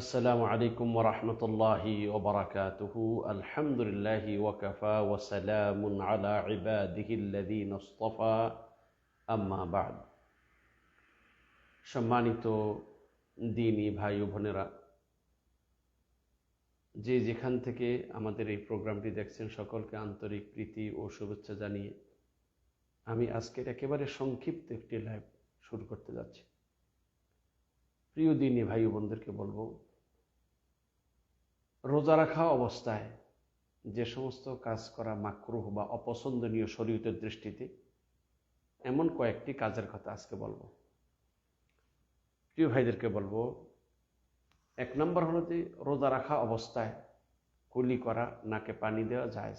আসসালামু আলাইকুম ওরহমতুল্লাহি ওবরাকাতুহু আলহামদুলিল্লাহি ওয়াকাফা ওয়াসালামুন আলা ইবাদিহিল্লাদিন আম্মা আম্মাবাদ সম্মানিত দিনী ভাই ও বোনেরা, যে যেখান থেকে আমাদের এই প্রোগ্রামটি দেখছেন, সকলকে আন্তরিক প্রীতি ও শুভেচ্ছা জানিয়ে আমি আজকের একেবারে সংক্ষিপ্ত একটি লাইভ শুরু করতে যাচ্ছি। প্রিয় দিনী ভাই বোনদেরকে বলব, রোজা রাখা অবস্থায় যে সমস্ত কাজ করা মাকরুহ বা অপছন্দনীয় শরীয়তের দৃষ্টিতে এমন কয়েকটি কাজের কথা আজকে বলব। প্রিয় ভাইদেরকে বলব, এক নম্বর হলো যে রোজা রাখা অবস্থায় কুলি করা, নাকে পানি দেওয়া যায়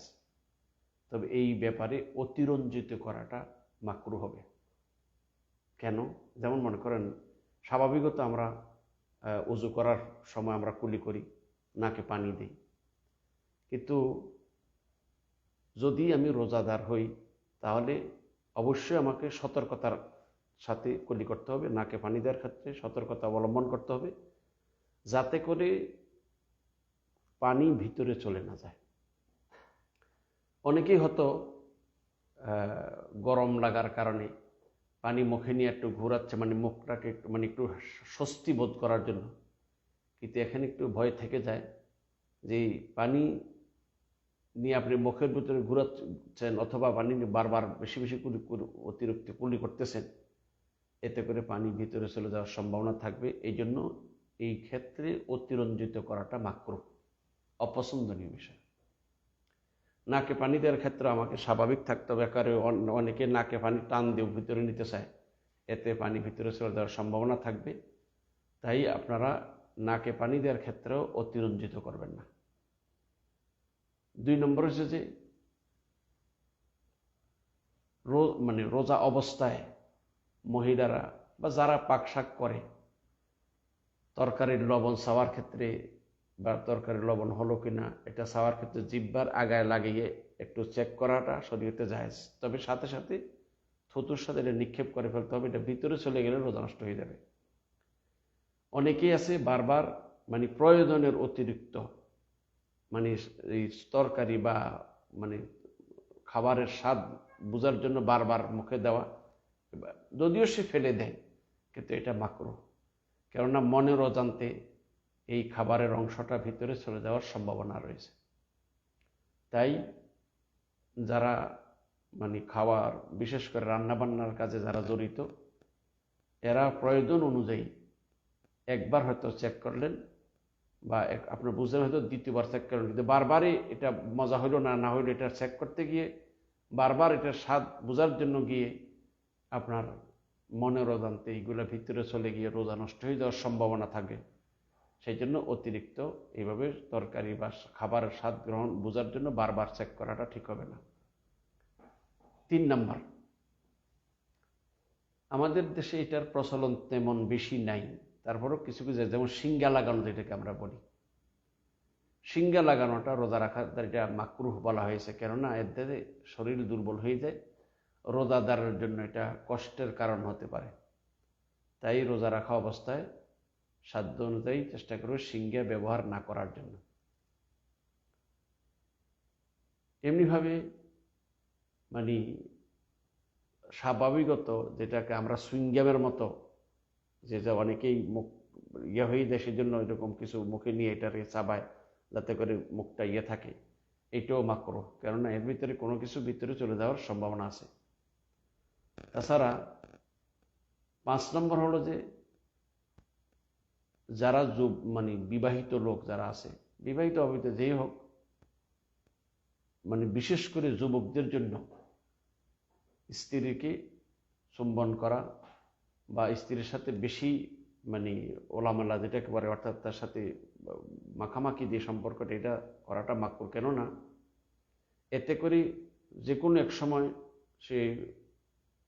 তবে এই ব্যাপারে অতিরঞ্জিত করাটা মাকরু হবে। কেন? যেমন মনে করেন স্বাভাবিকত আমরা উজু করার সময় আমরা কুলি করি, নাকে পানি দিই। কিন্তু যদি আমি রোজাদার হই, তাহলে অবশ্যই আমাকে সতর্কতার সাথে কুলি করতে হবে, নাকে পানি দেওয়ার ক্ষেত্রে সতর্কতা অবলম্বন করতে হবে, যাতে করে পানি ভিতরে চলে না যায়। অনেকেই হয়তো গরম লাগার কারণে পানি মুখে নিয়ে একটু ঘোরাচ্ছে মানে মুখটাকে একটু মানে একটু স্বস্তি বোধ করার জন্য। কিন্তু এখানে একটু ভয় থেকে যায় যে পানি নিয়ে আপনি মুখের ভিতরে ঘুরাচ্ছেন অথবা পানি নিয়ে বারবার বেশি বেশি কুলি অতিরিক্ত কুলি করতেছেন, এতে করে পানি ভিতরে চলে যাওয়ার সম্ভাবনা থাকবে। এই জন্য এই ক্ষেত্রে অতিরঞ্জিত করাটা মাকরু, অপছন্দনীয় বিষয়। নাকে পানি দেওয়ার ক্ষেত্রে আমাকে স্বাভাবিক থাকতে হবে একারে অনেকে নাকে পানি টান দিয়ে ভিতরে নিতে চায়। এতে পানি ভিতরে চলে যাওয়ার সম্ভাবনা থাকবে। তাই আপনারা নাকে পানি দেওয়ার ক্ষেত্রেও অতিরঞ্জিত করবেন না। দুই নম্বর হচ্ছে যে মানে রোজা অবস্থায় মহিলারা বা যারা পাকশাক করে, তরকারির লবণ সাওয়ার ক্ষেত্রে বা তরকারি লবণ হলো কিনা, এটা সাওয়ার ক্ষেত্রে জিব্বার আগায় লাগিয়ে একটু চেক করাটা শরীরতে যায় তবে সাথে সাথে থুতুর সাথে এটা নিক্ষেপ করে ফেলতে হবে, এটা ভিতরে চলে গেলে রোজা নষ্ট হয়ে যাবে। অনেকেই আছে বারবার মানে প্রয়োজনের অতিরিক্ত মানে এই তরকারি বা মানে খাবারের স্বাদ বোঝার জন্য বারবার মুখে দেওয়া, যদিও সে ফেলে দেয়, কিন্তু এটা মাকরো। কেননা মনের অজান্তে এই খাবারের অংশটা ভিতরে চলে যাওয়ার সম্ভাবনা রয়েছে। তাই যারা মানে খাওয়ার, বিশেষ করে রান্নাবান্নার কাজে যারা জড়িত, এরা প্রয়োজন অনুযায়ী একবার হয়তো চেক করলেন বা আপনি বুঝলেন হয়তো দ্বিতীয়বার চেক করলেন। কিন্তু বারবারই এটা মজা হইল না না হইল এটা চেক করতে গিয়ে বারবার এটার স্বাদ বোঝার জন্য গিয়ে আপনার মনের অজান্তে এইগুলো ভিতরে চলে গিয়ে রোজা নষ্ট হয়ে যাওয়ার সম্ভাবনা থাকে। সেই জন্য অতিরিক্ত এইভাবে তরকারি বা খাবারের স্বাদ গ্রহণ বোঝার জন্য বারবার চেক করাটা ঠিক হবে না। তিন নাম্বার, আমাদের দেশে এটার প্রচলন তেমন বেশি নাই। তারপরেও কিছু কিছু যেমন সিঙ্গা লাগানো যেটাকে আমরা বলি। সিঙ্গা লাগানোটা রোজা রাখার এটা মাকরুহ বলা হয়েছে, কেননা এতে শরীর দুর্বল হয়ে যায়। রোজাদারের জন্য এটা কষ্টের কারণ হতে পারে। তাই রোজা রাখা অবস্থায় সাধ্য অনুযায়ী চেষ্টা করবে সিঙ্গা ব্যবহার না করার জন্য। এমনিভাবে মানে স্বাভাবিকত যেটাকে আমরা সুইংগামের মতো যেটা অনেকেই মুখ ইয়ে হয়ে যায় সেজন্য এরকম কিছু মুখে নিয়ে এটাকে চাবায়, যাতে করে মুখটা ইয়ে থাকে, এটাও মাকড়ো। কেননা এর ভিতরে কোনো কিছু ভিতরে চলে যাওয়ার সম্ভাবনা আছে। তাছাড়া পাঁচ নম্বর হলো যে যারা মানে বিবাহিত লোক যারা আছে, বিবাহিত অবিত যেই হোক মানে বিশেষ করে যুবকদের জন্য স্ত্রীকে চুম্বন করা বা স্ত্রীর সাথে বেশি মানে ওলামেলা যেটাকে বলে, অর্থাৎ তার সাথে মাখামাখি দিয়ে সম্পর্কটা, এটা করাটা মাকুর কেননা এতে করে যে কোনো এক সময় সে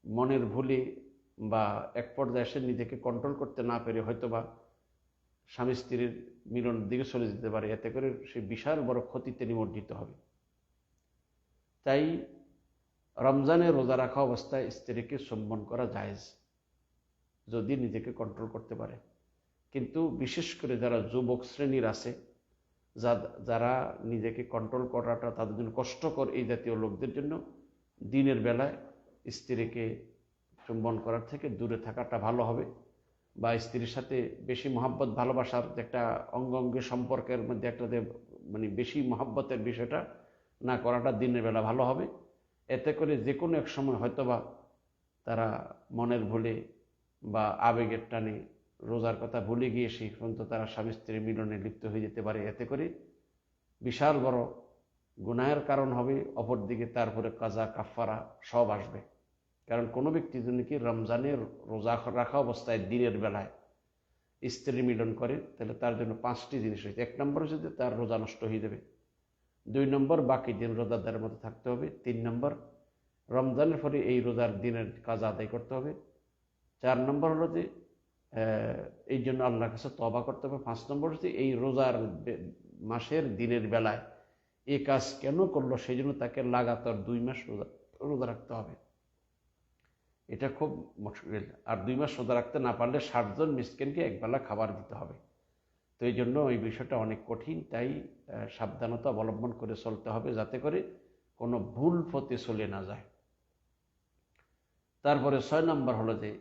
মনের ভুলে বা এক পর্যায়ে সে নিজেকে কন্ট্রোল করতে না পেরে হয়তো বা স্বামী স্ত্রীর মিলনের দিকে চলে যেতে পারে, এতে করে সে বিশাল বড় ক্ষতিতে নিমজ্জিত হবে। তাই রমজানে রোজা রাখা অবস্থায় স্ত্রীকে সম্মান করা জায়েজ, যদি নিজেকে কন্ট্রোল করতে পারে। কিন্তু বিশেষ করে যারা যুবক শ্রেণির আছে, যা, যারা নিজেকে কন্ট্রোল করাটা তাদের জন্য কষ্টকর এই জাতীয় লোকদের জন্য দিনের বেলায় স্ত্রীকে চুম্বন করার থেকে দূরে থাকাটা ভালো হবে। বা স্ত্রীর সাথে বেশি মহাব্বত, ভালোবাসার যে একটা অঙ্গ অঙ্গে সম্পর্কের মধ্যে একটা যে মানে বেশি মহাব্বতের বিষয়টা না করাটা দিনের বেলা ভালো হবে। এতে করে যে কোনো এক সময় হয়তোবা তারা মনের ভুলে বা আবেগের টানে রোজার কথা ভুলে গিয়ে সেই পর্যন্ত তারা স্বামী স্ত্রীর মিলনে লিপ্ত হয়ে যেতে পারে। এতে করে বিশাল বড় গুনায়ের কারণ হবে, অপরদিকে তারপরে কাজা কাফারা সব আসবে। কারণ কোনো ব্যক্তি যদি কি রমজানের রোজা রাখা অবস্থায় দিনের বেলায় স্ত্রী মিলন করে, তাহলে তার জন্য পাঁচটি জিনিস রয়েছে। এক নম্বর হচ্ছে যে তার রোজা নষ্ট হয়ে যাবে। দুই নম্বর, বাকি দিন রোজাদারের মধ্যে থাকতে হবে। তিন নম্বর, রমজানের ফলে এই রোজার দিনের কাজ আদায় করতে হবে। চার নম্বর হলো যে এই জন্য আল্লাহর কাছে তবা করতে হবে। পাঁচ নম্বর হচ্ছে এই রোজার মাসের দিনের বেলায় এই কাজ কেন করল সেই জন্য তাকে লাগাতার দুই মাস রোজা রোজা রাখতে হবে। এটা খুব মুশকিল। আর দুই মাস রোজা রাখতে না পারলে ষাটজন মিসকিনকে একবেলা খাবার দিতে হবে। তো এই জন্য ওই বিষয়টা অনেক কঠিন, তাই সাবধানতা অবলম্বন করে চলতে হবে যাতে করে কোনো ভুল পথে চলে না যায়। তারপরে ছয় নম্বর হলো যে,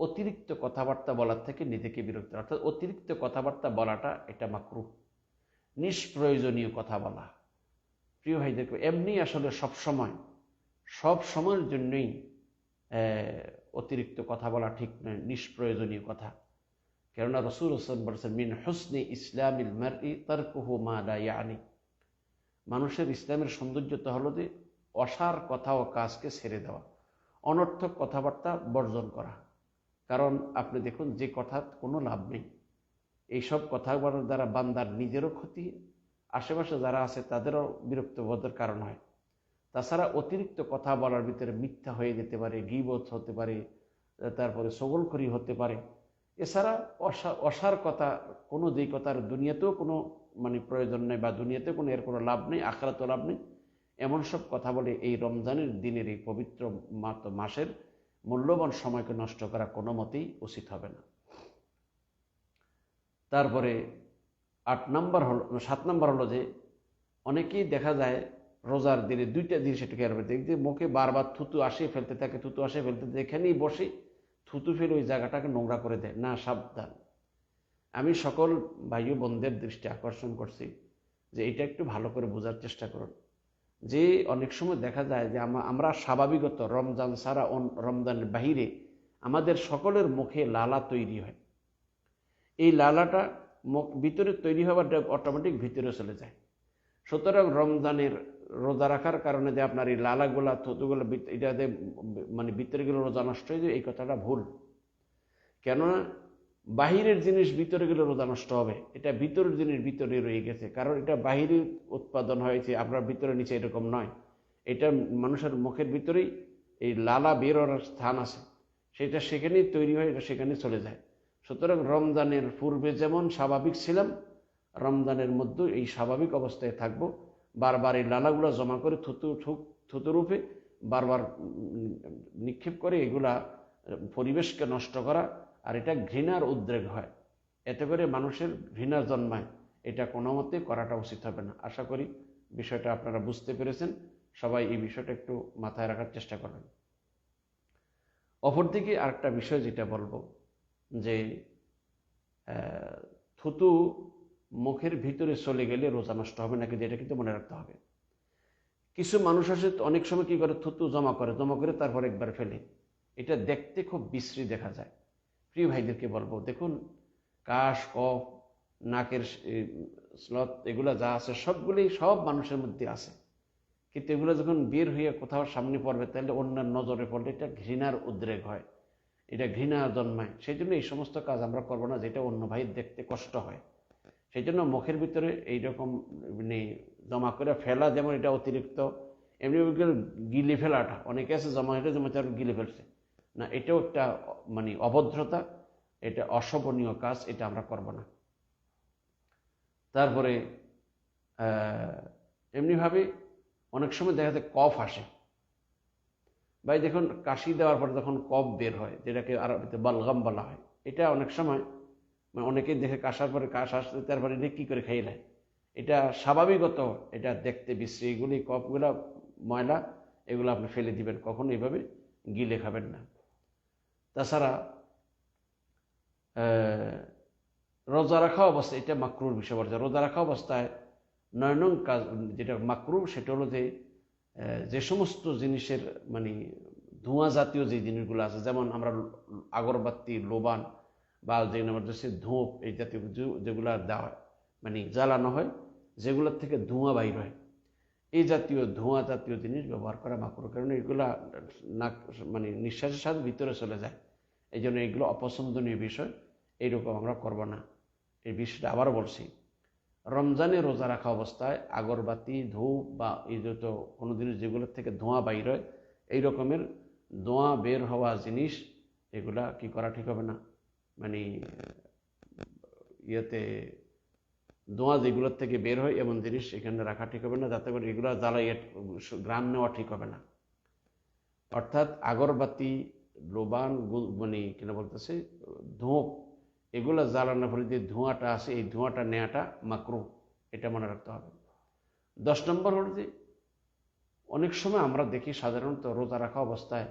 অতিরিক্ত কথাবার্তা বলার থেকে নিজেকে বিরক্ত অর্থাৎ অতিরিক্ত কথাবার্তা বলাটা এটা মাকরু। নিষ্প্রয়োজনীয় কথা বলা। প্রিয় ভাই দেখো এমনি আসলে সব সময় সব সময়ের জন্যই অতিরিক্ত কথা বলা ঠিক নয়, নিষ্প্রয়োজনীয় কথা। কেননা রসুল হোসেন বলেছেন, মিন হুসনি ইসলামিল মারি তারকুহু মা মানুষের ইসলামের সৌন্দর্যতা হলো যে, অসার কথা ও কাজকে ছেড়ে দেওয়া, অনর্থক কথাবার্তা বর্জন করা। কারণ আপনি দেখুন, যে কথা কোনো লাভ নেই। এইসব কথা দ্বারা বান্দার নিজেরও ক্ষতি, আশেপাশে যারা আছে তাদেরও বিরক্তবোধের কারণ হয়। তাছাড়া অতিরিক্ত কথা বলার ভিতরে মিথ্যা হয়ে যেতে পারে গিবোধ হতে পারে, তারপরে সগলখড়ি হতে পারে। এছাড়া অসা, অসার কথা কোনো যেই কথার দুনিয়াতেও কোনো মানে প্রয়োজন নেই বা দুনিয়াতেও কোনো এর কোনো লাভ নেই আখড়াতেও লাভ নেই। এমন সব কথা বলে এই রমজানের দিনের এই পবিত্র মাসের মূল্যবান সময়কে নষ্ট করা কোনো মতেই উচিত হবে না। তারপরে আট নম্বর হলো, সাত নম্বর হলো যে, অনেকেই দেখা যায় রোজার দিনে, দুইটা জিনিস একটু খেয়াল করতে যে মুখে বারবার থুতু আসে, ফেলতে থাকে, থুতু আসে, ফেলতে যেখানেই বসে থুতু ফেলে ওই জায়গাটাকে নোংরা করে দেয়। না, সাবধান। আমি সকল ভাই বোনদের দৃষ্টি আকর্ষণ করছি যে এটা একটু ভালো করে বোঝার চেষ্টা করুন। যে অনেক সময় দেখা যায় যে আমরা স্বাভাবিকত রমজান ছাড়া রমজানের বাহিরে আমাদের সকলের মুখে লালা তৈরি হয়। এই লালাটা মুখ ভিতরে তৈরি হওয়ার অটোমেটিক ভিতরে চলে যায়। সুতরাং রমজানের রোজা রাখার কারণে যে আপনার এই লালাগুলা, থুতুগুলো এটাতে মানে ভিতরে গেলে রোজা নষ্ট হয়ে যায়, এই কথাটা ভুল। কেননা বাহিরের জিনিস ভিতরে গেলে রোজা নষ্ট হবে, এটা ভিতরের জিনিস ভিতরে রয়ে গেছে। কারণ এটা বাহিরে উৎপাদন হয়েছে, আপনার ভিতরে নিচে এরকম নয়। এটা মানুষের মুখের ভিতরেই এই লালা বের স্থান আছে। সেটা সেখানেই তৈরি হয়, এটা সেখানে চলে যায়। সুতরাং রমজানের পূর্বে যেমন স্বাভাবিক ছিলাম, রমজানের মধ্যে এই স্বাভাবিক অবস্থায় থাকব। বারবার এই লালাগুলো জমা করে থুতু ঠুক থুতুরূপে বারবার নিক্ষেপ করে এগুলা পরিবেশকে নষ্ট করা, আর এটা ঘৃণার উদ্রেক হয়। এতে করে মানুষের ঘৃণা জন্মায়। এটা কোনো মতে করাটা উচিত হবে না। আশা করি বিষয়টা আপনারা বুঝতে পেরেছেন। সবাই এই বিষয়টা একটু মাথায় রাখার চেষ্টা করবেন। অপরদিকে আরেকটা বিষয় যেটা বলব, যে থুতু মুখের ভিতরে চলে গেলে রোজা নষ্ট হবে নাকি এটা কিন্তু মনে রাখতে হবে। কিছু মানুষ আছে, অনেক সময় কি করে? থুতু জমা করে জমা করে তারপর একবার ফেলে। এটা দেখতে খুব বিশ্রী দেখা যায়। প্রিয় ভাইদেরকে বলব, দেখুন, কাশ, কফ, নাকের স্লথ, এগুলো যা আছে, সবগুলি সব মানুষের মধ্যে আছে। কিন্তু এগুলো যখন বের হয়ে কোথাও সামনে পড়বে, তাহলে অন্যান্য নজরে পড়লে এটা ঘৃণার উদ্রেক হয়। এটা ঘৃণা জন্মায়। সেই জন্য এই সমস্ত কাজ আমরা করব না, যেটা অন্য ভাই দেখতে কষ্ট হয়। সেই জন্য মুখের ভিতরে এইরকম মানে জমা করে ফেলা যেমন এটা অতিরিক্ত, এমনি গিলে ফেলাটা, অনেকে আছে জমা হয়ে জমা গিলে ফেলছে। না, এটাও একটা মানে অভদ্রতা, এটা অশোভনীয় কাজ, এটা আমরা করব না। তারপরে এমনিভাবে অনেক সময় দেখা যায় কফ আসে। ভাই, দেখুন, কাশি দেওয়ার পরে যখন কফ বের হয়, যেটাকে আরবিতে বালগাম বলা হয়, এটা অনেক সময় মানে অনেকেই দেখে কাশার পরে কাশ আসতে তারপরে এটা কী করে খাইয়ে নেয়? এটা স্বাভাবিকত, এটা দেখতে বিশ্রী। এগুলি কপগুলা, ময়লা, এগুলো আপনি ফেলে দিবেন, কখনো এইভাবে গিলে খাবেন না। তাছাড়া রোজা রাখা অবস্থায়, এটা মাকরুর বিষয় বলা যায় রোজা রাখা অবস্থায় নয় নং কাজ, যেটা মাকরু সেটা হলো যে যে সমস্ত জিনিসের মানে ধোঁয়া জাতীয় যে জিনিসগুলো আছে, যেমন আমরা আগরবাতি, লোবান বা যে আমাদের হচ্ছে ধূপ এই জাতীয় যেগুলো যেগুলা দেওয়া মানে জ্বালানো হয়, যেগুলোর থেকে ধোঁয়া বাইর হয়। এই জাতীয় ধোঁয়া জাতীয় জিনিস ব্যবহার করা মাকরু কারণ এগুলা নাক মানে নিঃশ্বাসের সাথে ভিতরে চলে যায়। এই জন্য এগুলো অপছন্দনীয় বিষয়, এইরকম আমরা করব না। এই বিষয়টা আবার বলছি। রমজানে রোজা রাখা অবস্থায় আগরবাতি, ধূপ বা এই যত কোনো জিনিস যেগুলোর থেকে ধোঁয়া বাইর হয়, এই রকমের ধোঁয়া বের হওয়া জিনিস, এগুলা কি করা ঠিক হবে না? মানে ইয়েতে ধোঁয়া যেগুলোর থেকে বের হয়, এমন জিনিস এখানে রাখা ঠিক হবে না, যাতে করে এগুলো জ্বালাইয়ে গ্রাম নেওয়া ঠিক হবে না। অর্থাৎ আগরবাতি, লোবান মানে কিনা বলতেছে ধূপ এগুলো জ্বালানোর ফলে যে ধোঁয়াটা আছে এই ধোঁয়াটা নেওয়াটা মাকরু, এটা মনে রাখতে হবে। দশ নম্বর হল যে, অনেক সময় আমরা দেখি সাধারণত রোজা রাখা অবস্থায়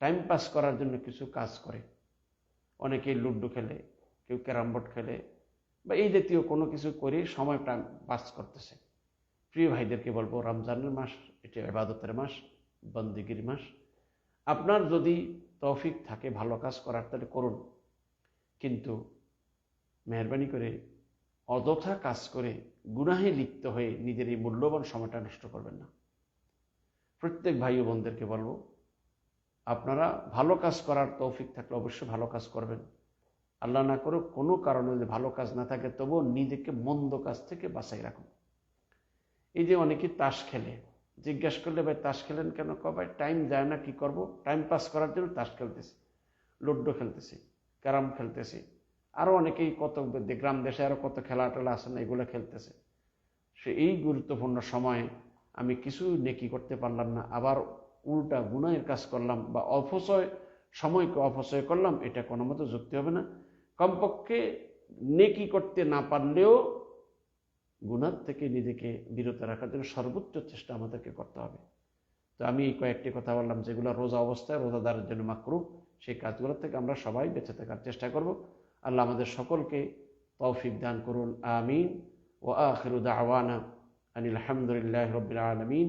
টাইম পাস করার জন্য কিছু কাজ করে। অনেকেই লুডো খেলে, কেউ ক্যারাম বোর্ড খেলে, বা এই জাতীয় কোনো কিছু করে সময় পাস করতেছে। প্রিয় ভাইদেরকে বলব, রমজানের মাস, এটা এবাদতের মাস, বন্দিগির মাস। আপনার যদি তৌফিক থাকে, ভালো কাজ করার, তাহলে করুন। কিন্তু মেহরবানি করে, অযথা কাজ করে, গুনাহে লিপ্ত হয়ে নিজের এই মূল্যবান সময়টা নষ্ট করবেন না। প্রত্যেক ভাই ও বোনদেরকে বলব আপনারা ভালো কাজ করার তৌফিক থাকলে অবশ্যই ভালো কাজ করবেন। আল্লাহ না করুক, কোনো কারণে যদি ভালো কাজ না থাকে, তবুও নিজেকে মন্দ কাজ থেকে বাঁচাই রাখুন। এই যে অনেকে তাস খেলে, জিজ্ঞাসা করলে, ভাই, তাস খেলেন কেন? ক ভাই টাইম যায় না, কি করব? টাইম পাস করার জন্য তাস খেলতেছি, লুডো খেলতেছি, ক্যারাম খেলতেছি। আরও অনেকেই কত গ্রাম দেশে আরও কত খেলা টেলা আছে না, এগুলো খেলতেছে। সে এই গুরুত্বপূর্ণ সময়ে আমি কিছু নেকি করতে পারলাম না, আবার উল্টা গুনাহের কাজ করলাম বা অপচয়, সময়কে অপচয় করলাম, এটা কোনো মতো যুক্তি হবে না। কমপক্ষে নেকি করতে না পারলেও গুনার থেকে নিজেকে বিরত রাখার জন্য সর্বোচ্চ চেষ্টা আমাদেরকে করতে হবে। তো আমি এই কয়েকটি কথা বললাম, যেগুলো রোজা অবস্থায় রোজাদারের জন্য মাকরু, সেই কাজগুলোর থেকে আমরা সবাই বেঁচে থাকার চেষ্টা করব। আল্লাহ আমাদের সকলকে তৌফিক দান করুন, আমিন। ও আখিরু দাওয়ানা আনিল আলহামদুলিল্লাহ রবিল আলমিন।